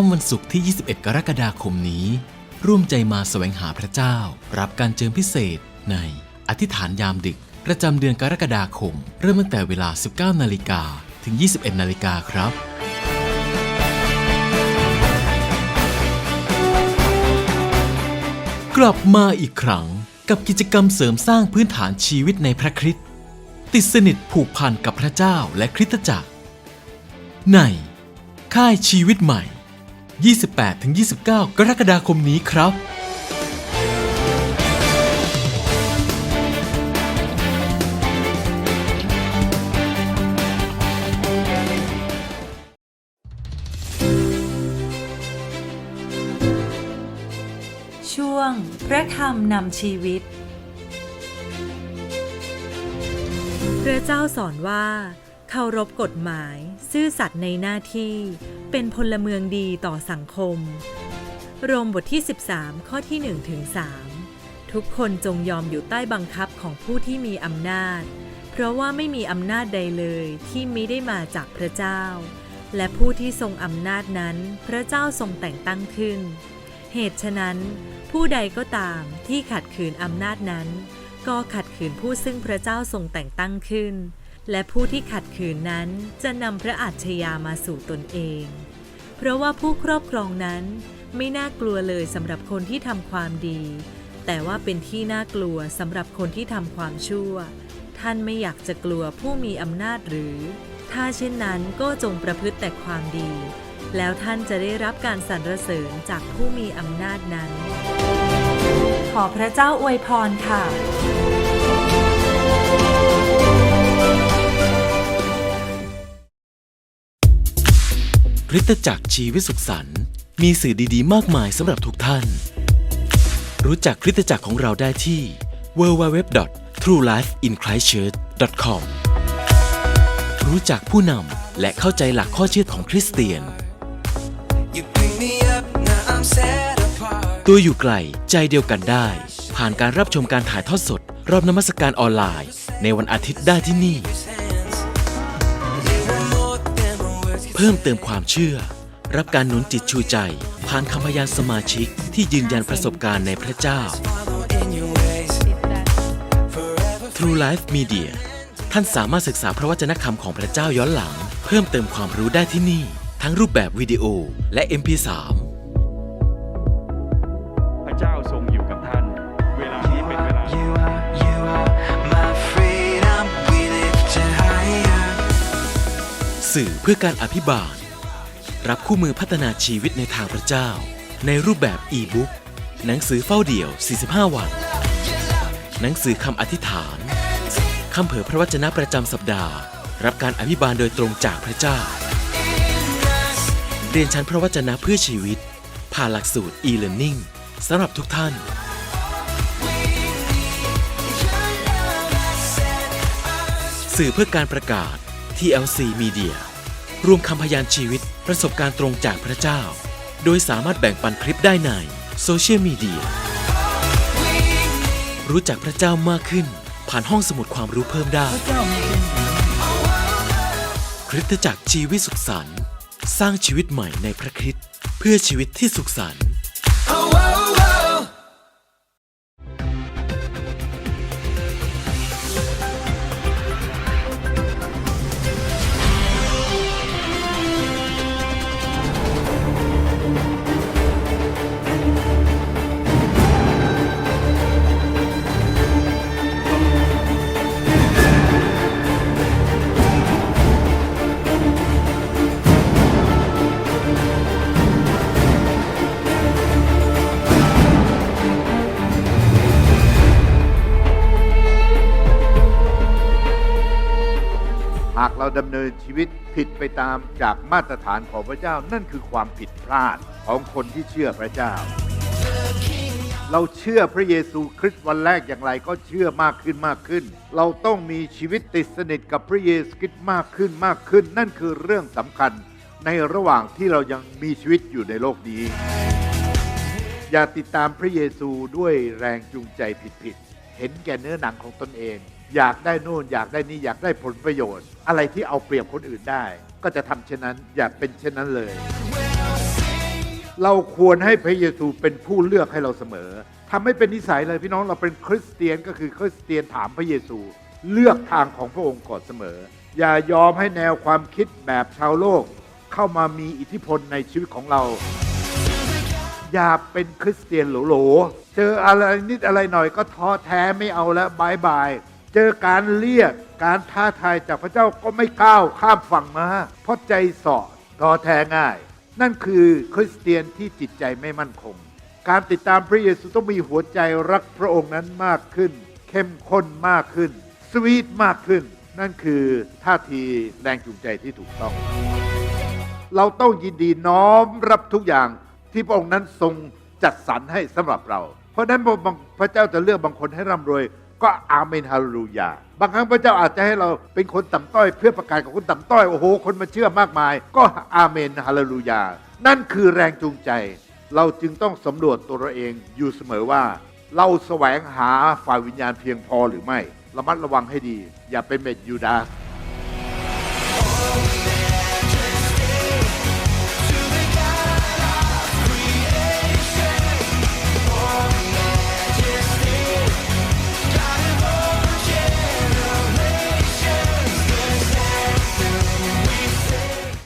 ค่ำวันศุกร์ที่ 21 กรกฎาคมนี้ ร่วมใจมาแสวงหาพระเจ้า รับการเจิมพิเศษในอธิษฐานยามดึก ประจำเดือนกรกฎาคม เริ่มตั้งแต่เวลา 19 นาฬิกาถึง 21 นาฬิกาครับกลับมาอีกครั้งกับกิจกรรมเสริมสร้างพื้นฐานชีวิตในพระคริสต์ติดสนิทผูกพันกับพระเจ้าและคริสตจักร ในค่ายชีวิตใหม่ 28-29 กรกฎาคมนี้ครับ ช่วงพระธรรมนำชีวิต พระเจ้าสอนว่า เคารพกฎหมาย ซื่อสัตย์ในหน้าที่ เป็นพลเมืองดีต่อสังคม โรมบทที่ 13 ข้อที่1ถึง3ทุกคนจงยอมอยู่ใต้บังคับของผู้ที่มีอำนาจ เพราะว่าไม่มีอำนาจใดเลยที่ไมิได้มาจากพระเจ้า และผู้ที่ทรงอำนาจนั้น พระเจ้าทรงแต่งตั้งขึ้น เหตุฉะนั้น ผู้ใดก็ตามที่ขัดขืนอำนาจนั้น ก็ขัดขืนผู้ซึ่งพระเจ้าทรงแต่งตั้งขึ้น และผู้ที่ขัดขืนนั้นจะนำพระอาชญามาสู่ตนเอง เพราะว่าผู้ครอบครองนั้นไม่น่ากลัวเลยสำหรับคนที่ทำความดี แต่ว่าเป็นที่น่ากลัวสำหรับคนที่ทำความชั่ว ท่านไม่อยากจะกลัวผู้มีอำนาจหรือ ถ้าเช่นนั้นก็จงประพฤติแต่ความดี แล้วท่านจะได้รับการสรรเสริญจากผู้มีอำนาจนั้น ขอพระเจ้าอวยพรค่ะ คริสตจักรชีวิตสุขสันต์มีสื่อดีๆ มากมายสำหรับทุกท่าน รู้จักคริสตจักรของเราได้ที่ www.truelifeinchristchurch.com รู้จักผู้นำและเข้าใจหลักข้อเชื่อของคริสเตียน ตัวอยู่ไกลใจเดียวกันได้ ผ่านการรับชมการถ่ายทอดสด รอบนมัสการออนไลน์ ในวันอาทิตย์ได้ที่นี่ พิ่มเติมความเชื่อ รับการหนุนจิตชูใจ ผ่านคำพยานสมาชิกที่ยืนยันประสบการณ์ในพระเจ้า True Life Media ท่านสามารถศึกษาพระวจนะคำของพระเจ้าย้อนหลัง เพิ่มเติมความรู้ได้ที่นี่ ทั้งรูปแบบวิดีโอและ MP3 สื่อเพื่อการอภิบาล รับคู่มือพัฒนาชีวิตในทางพระเจ้า ในรูปแบบอีบุ๊กหนังสือเฝ้าเดี่ยว 45 วัน หนังสือคำอธิษฐานคำเผยพระวจนะประจำสัปดาห์ รับการอภิบาลโดยตรงจากพระเจ้า เรียนชั้นพระวจนะเพื่อชีวิต ผ่านหลักสูตร e-learning สำหรับทุกท่าน สื่อเพื่อการประกาศ TLC Media รวมคำพยานชีวิตประสบการณ์ตรงจากพระเจ้า โดยสามารถแบ่งปันคลิปได้ในโซเชียลมีเดียรู้จักพระเจ้ามากขึ้น ผ่านห้องสมุดความรู้เพิ่มได้ คริสตจักรชีวิตสุขสันต์สร้างชีวิตใหม่ในพระคริสต์เพื่อชีวิตที่สุขสันต์ากเราดำเนินชีวิตผิดไปตามจากมาตรฐานของพระเจ้านั่นคือความผิดพลาดของคนที่เชื่อพระเจ้า เราเชื่อพระเยซูคริสต์วันแรกอย่างไรก็เชื่อมากขึ้นมากขึ้น เราต้องมีชีวิตติดสนิทกับพระเยซูคริสต์มากขึ้นมากขึ้น นั่นคือเรื่องสำคัญในระหว่างที่เรายังมีชีวิตอยู่ในโลกนี้ อย่าติดตามพระเยซูด้วยแรงจูงใจผิดๆเห็นแก่เนื้อหนังของตนเอง อยากได้นู่นอยากได้นี่อยากได้ผลประโยชน์ อะไรที่เอาเปรียบคนอื่นได้ ก็จะทำเช่นนั้นอย่าเป็นเช่นนั้นเลย เราควรให้พระเยซูเป็นผู้เลือกให้เราเสมอทำให้เป็นนิสัยเลยพี่น้องเราเป็นคริสเตียนก็คือคริสเตียนถามพระเยซู เลือกทางของพระองค์ก่อนเสมอ อย่ายอมให้แนวความคิดแบบชาวโลก เข้ามามีอิทธิพลในชีวิตของเรา อย่าเป็นคริสเตียนโหลๆเจออะไรนิดอะไรหน่อยก็ท้อแท้ไม่เอาแล้วบายบาย เจอการเรียกการท้าทายจากพระเจ้าก็ไม่ก้าวข้ามฝั่งมา เพราะใจสาะท้อแท้ง่าย นั่นคือคริสเตียนที่จิตใจไม่มั่นคง การติดตามพระเยซูต้องมีหัวใจรักพระองค์นั้นมากขึ้น เข้มข้นมากขึ้น สวีทมากขึ้น นั่นคือท่าทีแรงจูงใจที่ถูกต้อง เราต้องยินดีน้อมรับทุกอย่างที่พระองค์นั้นทรงจัดสรรให้สำหรับเรา เพราะฉะนั้นพระเจ้าจะเลือกบางคนให้ร่ำรวย ก็อาเมนฮาเลลูยา บางครั้งพระเจ้าอาจจะให้เราเป็นคนต่ำต้อยเพื่อประกาศกับคนต่ำต้อยโอ้โหคนมาเชื่อมากมาย ก็อาเมนฮาเลลูยา นั่นคือแรงจูงใจ เราจึงต้องสำรวจตัวเราเองอยู่เสมอว่า เราแสวงหาฝ่ายวิญญาณเพียงพอหรือไม่ ระมัดระวังให้ดี อย่าเป็นเม็ดยูดาส